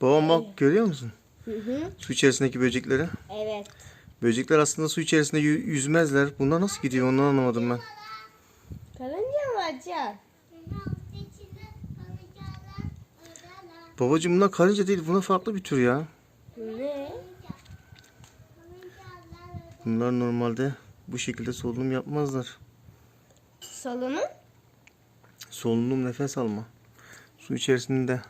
Babam bak görüyor musun? Hı hı. Su içerisindeki böcekleri. Evet. Böcekler aslında su içerisinde yü- yüzmezler. Bunlar nasıl gidiyor onu anlamadım ben. Karınca mı Can? Babacım bunlar karınca değil. Bunlar farklı bir tür ya. Ne? Bunlar normalde bu şekilde solunum yapmazlar. Salonu? Solunum nefes alma. Su içerisinde.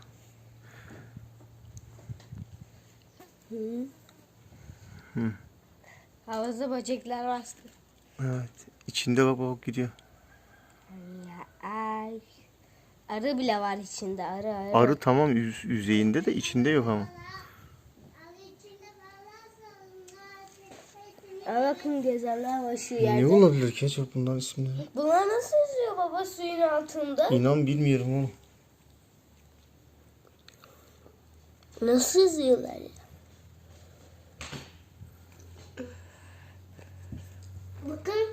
Havuzda böcekler bastı. Evet. İçinde bak bak gidiyor. Ya ay. Arı bile var içinde arı arı. Arı tamam yüz- yüzeyinde de içinde yok ama. Aa, bakın gezenler var şu Ne yerde. olabilir ki acaba bunların isimleri? Bunlar nasıl yüzüyor baba suyun altında? İnan bilmiyorum oğlum. Nasıl yüzüyorlar ya? Bakın.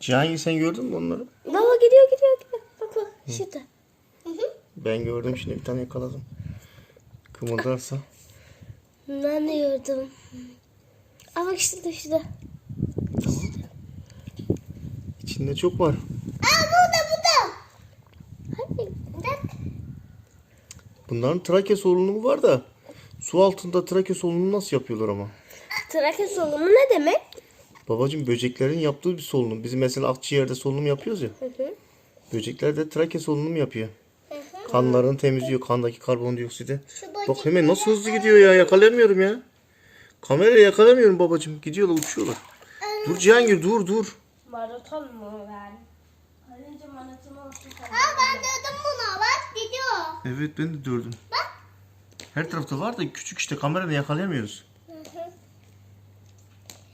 Cihangir sen gördün mü onları? Baba gidiyor gidiyor gidiyor. Bak bak şurada. Ben gördüm şimdi bir tane yakaladım. Kımıldarsa. Ben de gördüm. Aa bak şurada şurada. İçinde çok var. Aa burada burada. Hadi bak. Bunların trakya solunumu var da su altında trakya solunumu nasıl yapıyorlar ama? Trakya solumu ne demek? Babacım böceklerin yaptığı bir solunum. Biz mesela akciğerde solunum yapıyoruz ya. Hı hı. Böcekler de trakya solunum yapıyor. Kanlarını temizliyor. Kandaki karbondioksidi. Bak hemen nasıl hızlı gidiyor ya. Yakalayamıyorum ya. Kamerayı yakalamıyorum babacım. Gidiyorlar uçuyorlar. Dur Cihangir dur dur. Maraton mu ben? Karınca maratonu. Aa ben gördüm bunu bak gidiyor. Evet ben de gördüm. Her tarafta var da küçük işte kamerada yakalayamıyoruz.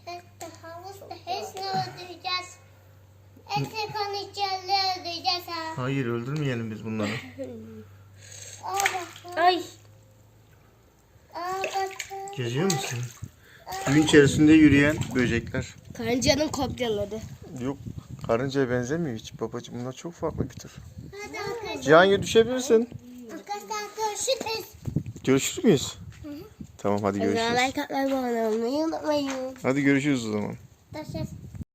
İşte havuzda hepsini öldüreceğiz. Hepsi kanıcıları öldüreceğiz ha. Hayır öldürmeyelim biz bunları. Aa bak. Ay. Aa. Geziyor musun? Suyun içerisinde yürüyen böcekler. Karıncanın kopyaları. Yok karıncaya benzemiyor hiç babacım. Bunlar çok farklı bir tür. Hadi arkadaşlar. Cihangir düşebilirsin. Arkadaşlar görüşürüz. Görüşür müyüz? Tamam hadi O zaman görüşürüz. like atmayı, abone olmayı unutmayın. Hadi görüşürüz o zaman. Görüşürüz.